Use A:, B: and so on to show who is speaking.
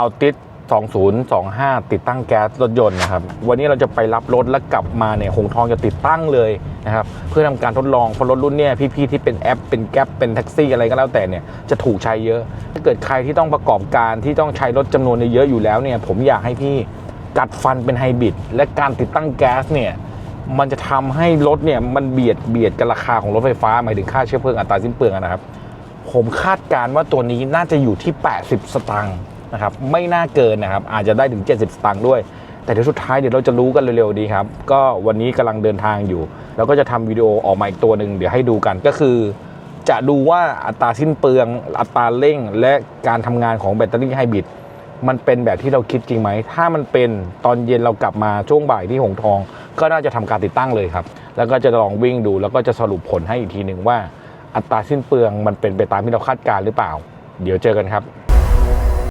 A: เอาติด2025 ติดตั้งแก๊สรถยนต์นะครับ วันนี้เราจะไปรับรถแล้วกลับมาเนี่ยหงทองจะติดตั้งเลยนะครับ เพื่อทำการทดลองเพราะรถรุ่นเนี่ยพี่ๆที่เป็นแอปเป็นแก๊ปเป็นแท็กซี่อะไรก็แล้วแต่เนี่ยจะถูกใช้เยอะ ถ้าเกิดใครที่ต้องประกอบการที่ต้องใช้รถจำนวนเยอะอยู่แล้วเนี่ยผมอยากให้พี่กัดฟันเป็นไฮบริดและการติดตั้งแก๊สเนี่ยมันจะทำให้รถเนี่ยมันเบียดเบียดกับราคาของรถไฟฟ้าหมายถึงค่าเชื้อเพลิงอัตราสิ้นเปลืองนะครับ ผมคาดการณ์ว่าตัวนี้น่าจะอยู่ที่ 80 สตางค์ นะครับไม่น่าเกินนะครับอาจจะได้ถึง 70 สตางค์ด้วย แต่เดี๋ยวสุดท้ายเดี๋ยวเราจะรู้กันเร็วๆดีครับ ก็วันนี้กำลังเดินทางอยู่ แล้วก็จะทำวิดีโอออกมาอีกตัวหนึ่งเดี๋ยวให้ดูกันก็คือ จะดูว่าอัตราสิ้นเปลือง อัตราเร่ง และการทำงานของแบตเตอรี่ไฮบริดมันเป็นแบบที่เราคิดจริงไหม ถ้ามันเป็นตอนเย็นเรากลับมาช่วงบ่ายที่หงทอง ก็น่าจะทำการติดตั้งเลยครับ แล้วก็จะลองวิ่งดูแล้วก็จะสรุปผลให้อีกทีหนึ่งว่า อัตราสิ้นเปลืองมันเป็นไปตามที่เราคาดการหรือเปล่า เดี๋ยวเจอกันครับ